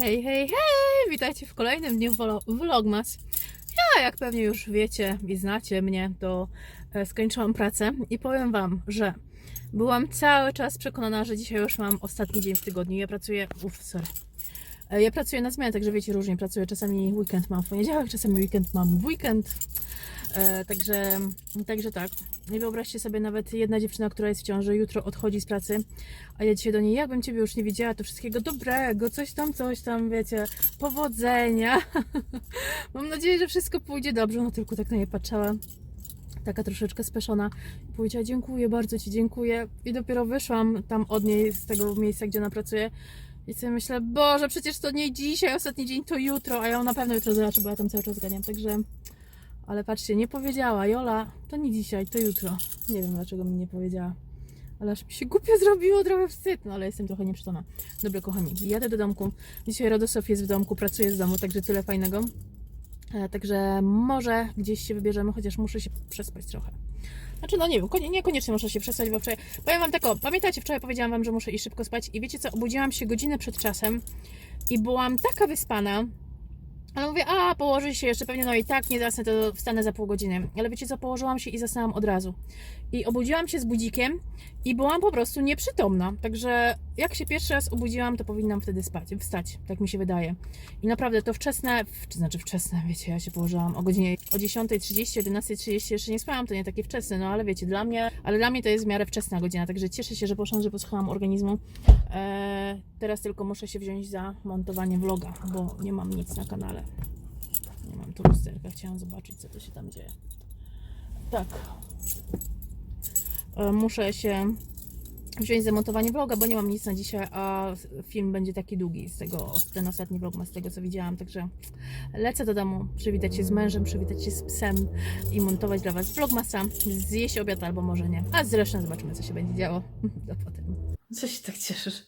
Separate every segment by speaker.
Speaker 1: Hej, hej, hej! Witajcie w kolejnym dniu vlo- Vlogmas. Ja, jak pewnie już wiecie i znacie mnie, to e, skończyłam pracę i powiem Wam, że byłam cały czas przekonana, że dzisiaj już mam ostatni dzień w tygodniu. Ja pracuję, uff, sorry. E, Ja pracuję na zmianę, także wiecie, różnie pracuję. Czasami weekend mam w poniedziałek, czasami weekend mam w weekend. E, także, także tak. I wyobraźcie sobie, nawet jedna dziewczyna, która jest w ciąży, jutro odchodzi z pracy, a ja dzisiaj do niej, jakbym Ciebie już nie widziała, to wszystkiego dobrego, coś tam, coś tam, wiecie, powodzenia. Mam nadzieję, że wszystko pójdzie dobrze. Ona tylko tak na nie patrzała, taka troszeczkę speszona. Powiedziała, dziękuję, bardzo Ci dziękuję. I dopiero wyszłam tam od niej, z tego miejsca, gdzie ona pracuje. I sobie myślę, Boże, przecież to nie dzisiaj, ostatni dzień to jutro, a ja ją na pewno jutro zobaczę, bo ja tam cały czas ganiam, także... Ale patrzcie, nie powiedziała, Jola, to nie dzisiaj, to jutro. Nie wiem, dlaczego mi nie powiedziała. Ale aż mi się głupio zrobiło, trochę wstyd, no ale jestem trochę nieprzytomna. Dobra, kochani, jadę do domku. Dzisiaj Radosław jest w domku, pracuje z domu, także tyle fajnego. E, Także może gdzieś się wybierzemy, chociaż muszę się przespać trochę. Znaczy, no nie wiem, konie- niekoniecznie muszę się przespać, bo wczoraj... Powiem wam tak, o, pamiętacie, wczoraj powiedziałam wam, że muszę iść szybko spać i wiecie co, obudziłam się godzinę przed czasem i byłam taka wyspana, ale mówię, a położę się jeszcze pewnie, no i tak nie zasnę, to wstanę za pół godziny. Ale wiecie co, położyłam się i zasnęłam od razu. I obudziłam się z budzikiem i byłam po prostu nieprzytomna. Także jak się pierwszy raz obudziłam, to powinnam wtedy spać, wstać, tak mi się wydaje. I naprawdę to wczesne, czy znaczy wczesne, wiecie, ja się położyłam o godzinie o 10.30, 11.30 jeszcze nie spałam, to nie takie wczesne, no ale wiecie, dla mnie, ale dla mnie to jest w miarę wczesna godzina, także cieszę się, że poszłam, że posłuchałam organizmu. Eee, teraz tylko muszę się wziąć za montowanie vloga, bo nie mam nic na kanale. Nie mam tu lusterka, chciałam zobaczyć, co to się tam dzieje. Tak. E, muszę się wziąć za montowanie vloga, bo nie mam nic na dzisiaj, a film będzie taki długi z tego, ten ostatni vlog z tego co widziałam, także lecę do domu, przywitać się z mężem, przywitać się z psem i montować dla Was vlogmasa, zjeść obiad albo może nie, a zresztą zobaczymy co się będzie działo do potem. Co się tak cieszysz?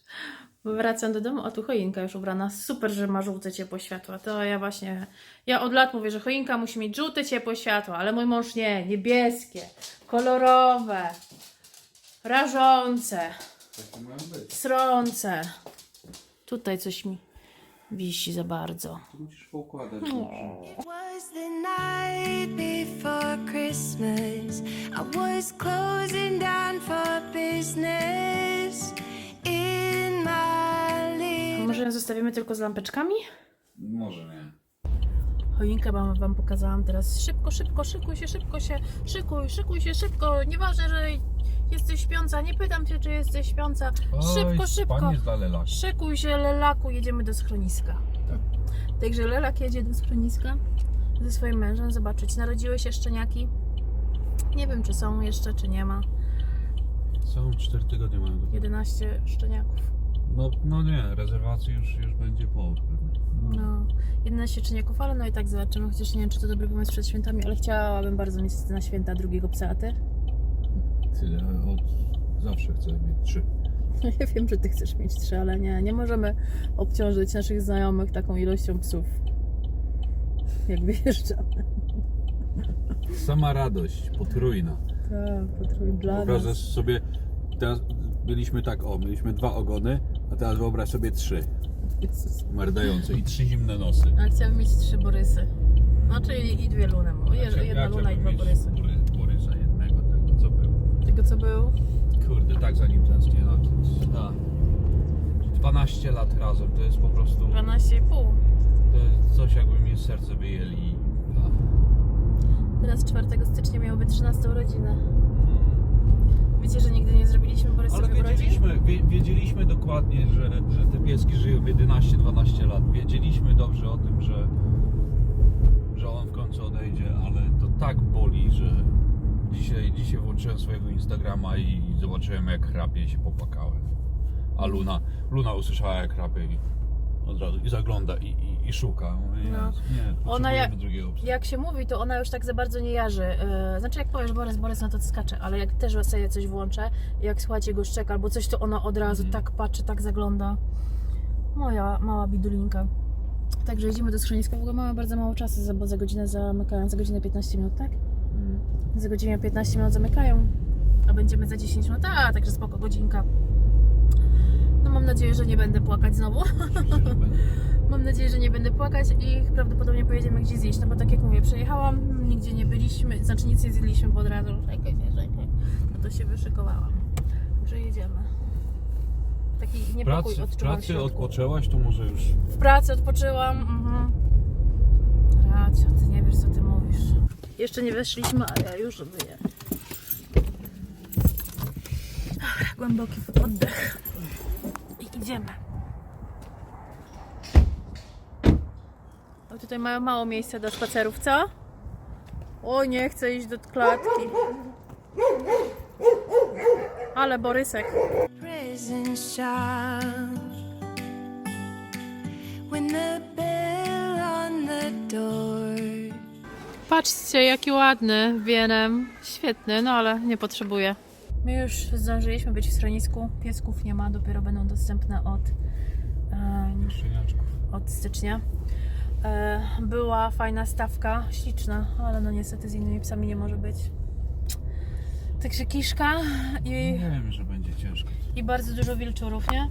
Speaker 1: Wracam do domu, a tu choinka już ubrana. Super, że ma żółte ciepłe światła. To ja właśnie, ja od lat mówię, że choinka musi mieć żółte ciepłe światła, ale mój mąż nie, niebieskie, kolorowe, rażące,
Speaker 2: Takie mają być.
Speaker 1: srące. Tutaj coś mi wisi za bardzo.
Speaker 2: To musisz poukładać dobrze.
Speaker 3: Was the night before Christmas. I was closing down for business in my living.
Speaker 1: Może ją zostawimy tylko z lampeczkami?
Speaker 2: Może nie.
Speaker 1: Choinkę wam, wam pokazałam teraz. Szybko, szybko, szykuj się, szybko się, szykuj, szykuj się, szybko. Nieważne, że jesteś śpiąca, nie pytam cię, czy jesteś śpiąca. Szybko, szybko.
Speaker 2: Pan jest dla lelak.
Speaker 1: Szykuj się, Lelaku, jedziemy do schroniska.
Speaker 2: Tak.
Speaker 1: Także Lelak jedzie do schroniska ze swoim mężem zobaczyć. Narodziły się szczeniaki. Nie wiem, czy są jeszcze, czy nie ma.
Speaker 2: Są 4 tygodnie mają do
Speaker 1: 11 szczeniaków.
Speaker 2: no, no nie, rezerwacji już, już będzie po pewnie.
Speaker 1: No, 11 szczeniaków, ale no i tak zobaczymy. Chociaż nie wiem, czy to dobry pomysł przed świętami, ale chciałabym bardzo niestety na święta drugiego psa, a ty?
Speaker 2: Tyle, od zawsze chcę mieć 3.
Speaker 1: No ja wiem, że ty chcesz mieć trzy, ale nie, nie możemy obciążyć naszych znajomych taką ilością psów. Jak wyjeżdżamy.
Speaker 2: Sama radość, potrójna.
Speaker 1: Tak, potrój dla
Speaker 2: Wyobrażasz
Speaker 1: nas.
Speaker 2: sobie, teraz byliśmy tak, o, mieliśmy dwa ogony, a teraz wyobraź sobie trzy. Merdające i trzy zimne nosy.
Speaker 1: A chciałabym mieć trzy Borysy. Znaczy i, i dwie Luny. Je,
Speaker 2: Ja
Speaker 1: jedna Luna i dwa Borysy.
Speaker 2: Bory- Borysa jednego, tego co był.
Speaker 1: Tego co był?
Speaker 2: Kurde, tak za nim tęsknię. No, to- a. 12 lat razem, to jest po prostu,
Speaker 1: 12,5.
Speaker 2: to jest coś jakby mi serce wyjęli.
Speaker 1: Teraz 4 stycznia miało być 13 urodziny. Wiecie, że nigdy nie zrobiliśmy
Speaker 2: Ale
Speaker 1: Borysowi urodzin?
Speaker 2: wiedzieliśmy, wie, wiedzieliśmy dokładnie, że, że te pieski żyją 11-12 lat. Wiedzieliśmy dobrze o tym, że, że on w końcu odejdzie, ale to tak boli, że dzisiaj, dzisiaj włączyłem swojego Instagrama i zobaczyłem jak chrapie i się popłakałem. A Luna, Luna usłyszała jak chrapie i od razu i zagląda i, i, i szuka. Mówię,
Speaker 1: No.
Speaker 2: Jezu, nie,
Speaker 1: Ona jak-
Speaker 2: drugiego psa.
Speaker 1: Jak się mówi, to ona już tak za bardzo nie jarzy. Yy, Znaczy, jak powiesz Borys, Borys, no to skacze, ale jak też sobie coś włączę, jak słuchajcie jego szczek albo coś, to ona od razu
Speaker 2: Mhm.
Speaker 1: tak patrzy, tak zagląda. Moja mała bidulinka. Także jedziemy do schroniska, w ogóle mamy bardzo mało czasu, za- bo za godzinę zamykają, za godzinę 15 minut, tak?
Speaker 2: Mm.
Speaker 1: Za godzinę 15 minut zamykają, a będziemy za 10 minut, a także spoko, godzinka. Mam nadzieję, że nie będę płakać znowu. Mam nadzieję, że nie będę płakać i prawdopodobnie pojedziemy gdzieś zjeść, no bo tak jak mówię, przejechałam, nigdzie nie byliśmy, znaczy nic nie zjedliśmy, bo od razu czekaj, czekaj, no to się wyszykowałam, że jedziemy. Taki niepokój
Speaker 2: pracy,
Speaker 1: odczuwam
Speaker 2: pracy odpoczęłaś, to może już
Speaker 1: W pracy odpoczyłam. Mhm. Racio, ty nie wiesz co ty mówisz. Jeszcze nie weszliśmy, a ja już. Dobra, Głęboki oddech. Idziemy. O, tutaj mają mało miejsca do spacerów, co? O, nie chcę iść do klatki. Ale Borysek.
Speaker 3: prison shout when the bell on the door
Speaker 1: Patrzcie, jaki ładny wienem. Świetny, no ale nie potrzebuję. My już zdążyliśmy być w schronisku. Piesków nie ma, dopiero będą dostępne od, od stycznia. E, była fajna stawka, śliczna, ale no niestety z innymi psami nie może być. Także kiszka i,
Speaker 2: Nie wiem, że będzie ciężko.
Speaker 1: i bardzo dużo wilczurów, nie?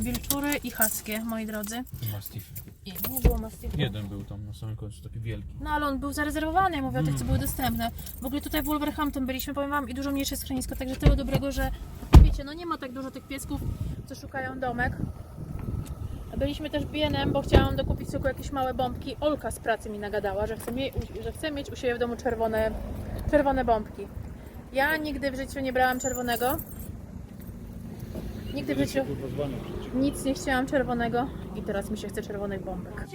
Speaker 1: Wilczury i haskie, moi drodzy.
Speaker 2: Mastify.
Speaker 1: I nie było mastifu.
Speaker 2: Jeden był tam na samym końcu, taki wielki.
Speaker 1: No ale on był zarezerwowany, ja mówię o tych, co były dostępne. W ogóle tutaj w Wolverhampton byliśmy, powiem wam, i dużo mniejsze schronisko, także tyle dobrego, że wiecie, no nie ma tak dużo tych piesków, co szukają domek. Byliśmy też bienem, bo chciałam dokupić tylko jakieś małe bombki. Olka z pracy mi nagadała, że chce, mie- że chce mieć u siebie w domu czerwone, czerwone bombki. Ja nigdy w życiu nie brałam czerwonego. Nigdy w życiu nic nie chciałam czerwonego i teraz mi się chce czerwonych bombek.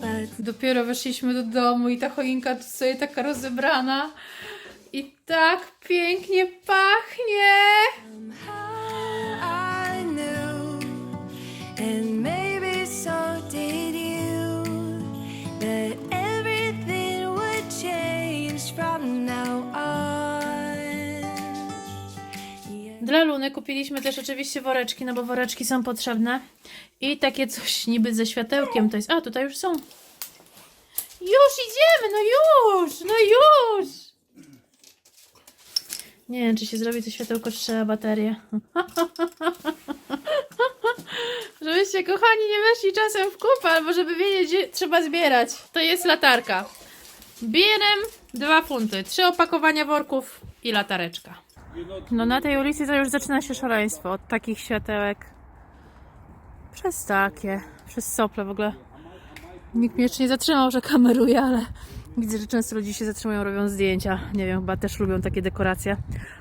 Speaker 3: but
Speaker 1: Dopiero weszliśmy do domu i ta choinka tu sobie taka rozebrana i tak pięknie pachnie. Dla Luny kupiliśmy też oczywiście woreczki, no bo woreczki są potrzebne. I takie coś niby ze światełkiem to jest. A, tutaj już są. Już idziemy, no już, no już. Nie wiem, czy się zrobi to światełko, czy trzeba baterię. Żebyście, kochani, nie weszli czasem w kupę, albo żeby wiedzieć, gdzie trzeba zbierać. To jest latarka. Bierem dwa funty, trzy opakowania worków i latareczka. No na tej ulicy to już zaczyna się szaleństwo od takich światełek. Przez takie, przez sople w ogóle. Nikt mnie jeszcze nie zatrzymał, że kameruje, ale widzę, że często ludzie się zatrzymują, robią zdjęcia. Nie wiem, chyba też lubią takie dekoracje.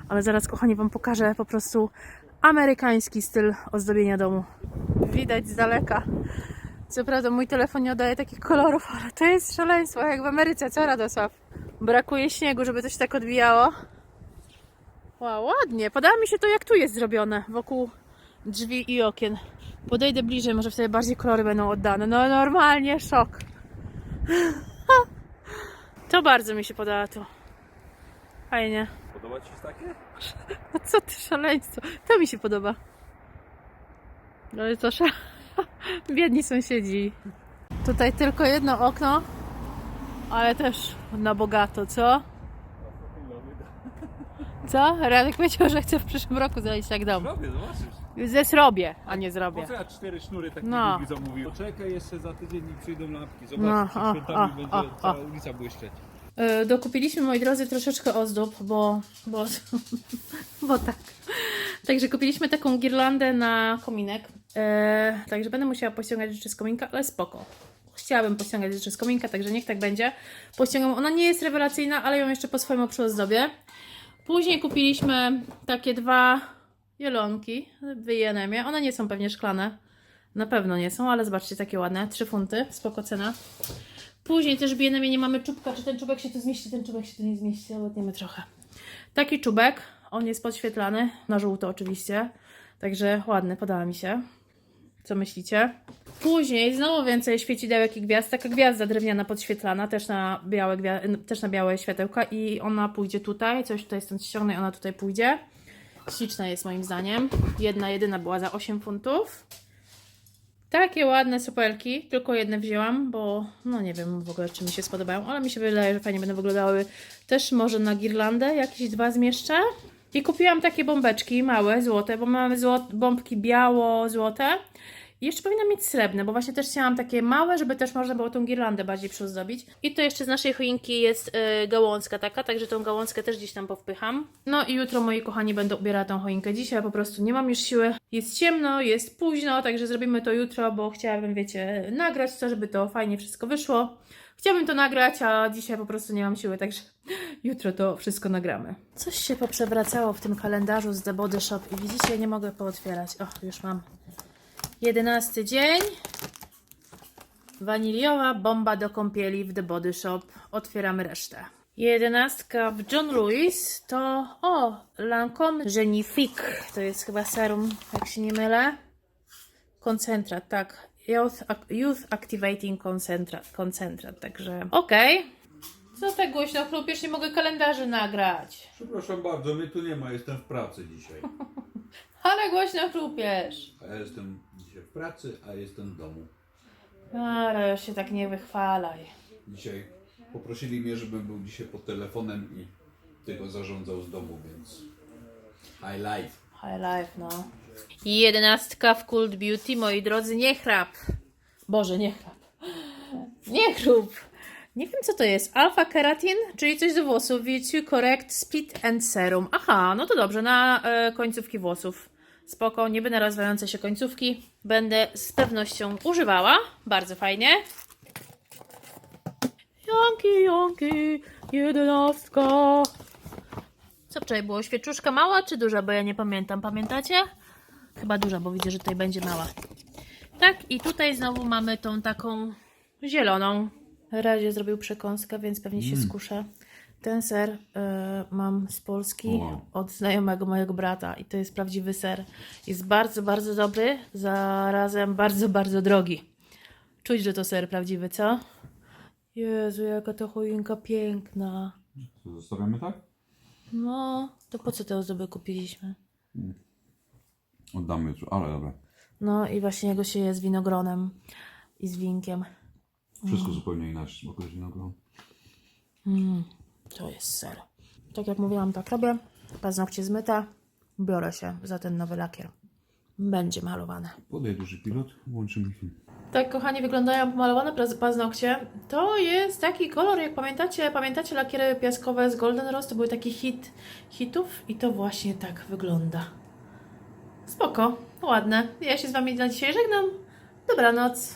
Speaker 1: Ale zaraz, kochani, Wam pokażę po prostu amerykański styl ozdobienia domu. Widać z daleka. Co prawda mój telefon nie oddaje takich kolorów, ale to jest szaleństwo, jak w Ameryce, co Radosław? Brakuje śniegu, żeby się tak odbijało. Wow, ładnie. Podoba mi się to, jak tu jest zrobione, wokół drzwi i okien. Podejdę bliżej, może wtedy bardziej kolory będą oddane. No normalnie szok. To bardzo mi się podoba tu. Fajnie.
Speaker 2: Podoba Ci się takie?
Speaker 1: A co ty szaleństwo? To mi się podoba. No ale to sza... Biedni sąsiedzi. Tutaj tylko jedno okno, ale też na bogato, co? Co? Radek powiedział, że chce w przyszłym roku zalić tak dom.
Speaker 2: Robię, zobaczysz.
Speaker 1: Ze zrobię, a nie zrobię.
Speaker 2: Po co ja cztery sznury takie
Speaker 1: No.
Speaker 2: no. zamówił? Poczekaj jeszcze za tydzień i przyjdą lampki. Zobacz,
Speaker 1: No,
Speaker 2: przed
Speaker 1: o,
Speaker 2: świętami
Speaker 1: o,
Speaker 2: będzie
Speaker 1: o,
Speaker 2: cała ulica błyszczeć.
Speaker 1: E, Dokupiliśmy, moi drodzy, troszeczkę ozdób, bo, bo, bo tak. Także kupiliśmy taką girlandę na kominek. E, także będę musiała pościągać rzeczy z kominka, ale spoko. Chciałabym pościągać rzeczy z kominka, także niech tak będzie. Pościągam. Ona nie jest rewelacyjna, ale ją jeszcze po swojemu przyozdobię. Później kupiliśmy takie dwa jelonki w Jenemie. One nie są pewnie szklane. Na pewno nie są, ale zobaczcie, takie ładne. 3 funty, spoko cena. Później też w Bienemie nie mamy czubka, czy ten czubek się tu zmieści, ten czubek się tu nie zmieści, ale odniemy trochę. Taki czubek, on jest podświetlany, na żółto oczywiście, także ładny, podoba mi się. Co myślicie? Później znowu więcej świecidełek i gwiazd, taka gwiazda drewniana podświetlana, też na białe, też na białe światełka i ona pójdzie tutaj, coś tutaj stąd ściągnę i ona tutaj pójdzie. Śliczna jest moim zdaniem. Jedna jedyna była za 8 funtów. Takie ładne supelki, tylko jedne wzięłam, bo no nie wiem w ogóle czy mi się spodobają, ale mi się wydaje, że fajnie będą wyglądały. Też może na girlandę jakieś dwa zmieszczę. I kupiłam takie bombeczki małe, złote, bo mamy złot, bombki biało-złote. I jeszcze powinnam mieć srebrne, bo właśnie też chciałam takie małe, żeby też można było tą girlandę bardziej przyozdobić. I to jeszcze z naszej choinki jest y, gałązka taka, także tą gałązkę też gdzieś tam powpycham. No i jutro moi kochani będą ubierała tą choinkę. Dzisiaj po prostu nie mam już siły. Jest ciemno, jest późno, także zrobimy to jutro, bo chciałabym, wiecie, nagrać to, żeby to fajnie wszystko wyszło. Chciałabym to nagrać, a dzisiaj po prostu nie mam siły, także jutro to wszystko nagramy. Coś się poprzewracało w tym kalendarzu z The Body Shop i widzicie, nie mogę pootwierać. O, już mam. Jedenasty dzień. Waniliowa bomba do kąpieli w The Body Shop. Otwieramy resztę. Jedenastka w John Lewis to o, Lancome Genifique. To jest chyba serum, jak się nie mylę. Koncentrat, tak. Youth, youth Activating Concentrat, koncentrat także okej. Co tak głośno chlupiesz? Nie mogę kalendarzy nagrać.
Speaker 2: Przepraszam bardzo, mnie tu nie ma, jestem w pracy dzisiaj.
Speaker 1: Ale głośno chlupiesz.
Speaker 2: A ja jestem dzisiaj w pracy, a jestem w domu.
Speaker 1: Ale się tak nie wychwalaj.
Speaker 2: Dzisiaj poprosili mnie, żebym był dzisiaj pod telefonem i tego zarządzał z domu, więc high life.
Speaker 1: High life, no. I jedenastka w Cult Beauty, moi drodzy, nie chrap. Boże, nie chrap. Nie chrup. Nie wiem, co to jest. Alpha keratin, czyli coś do włosów. Wiecie, Correct Split and Serum. Aha, no to dobrze, na e, końcówki włosów. Spoko, nie będę rozwijające się końcówki. Będę z pewnością używała. Bardzo fajnie. Jonki, jonki, jedenastka. Co wczoraj było? Świeczuszka mała czy duża? Bo ja nie pamiętam. Pamiętacie? Chyba duża, bo widzę, że tutaj będzie mała. Tak, i tutaj znowu mamy tą taką zieloną. Radzie zrobił przekąskę, więc pewnie się skuszę. Ten ser y, mam z Polski
Speaker 2: Wow.
Speaker 1: od znajomego mojego brata i to jest prawdziwy ser. Jest bardzo, bardzo dobry, zarazem bardzo, bardzo drogi. Czuć, że to ser prawdziwy, co? Jezu, jaka to choinka piękna.
Speaker 2: Zostawiamy tak?
Speaker 1: No, to po co te ozdoby kupiliśmy?
Speaker 2: Oddamy już, ale dobra.
Speaker 1: No i właśnie jego się je z winogronem i z winkiem.
Speaker 2: Wszystko zupełnie inaczej, smakuje innego.
Speaker 1: To jest ser. Tak jak mówiłam, tak robię. Paznokcie zmyte. Biorę się za ten nowy lakier. Będzie malowane.
Speaker 2: Podaj duży pilot, włączymy film.
Speaker 1: Tak, kochani, wyglądają pomalowane paz- paznokcie. To jest taki kolor, jak pamiętacie, pamiętacie lakiery piaskowe z Golden Rose? To były taki hit hitów i to właśnie tak wygląda. Spoko, ładne. Ja się z Wami na dzisiaj żegnam. Dobranoc.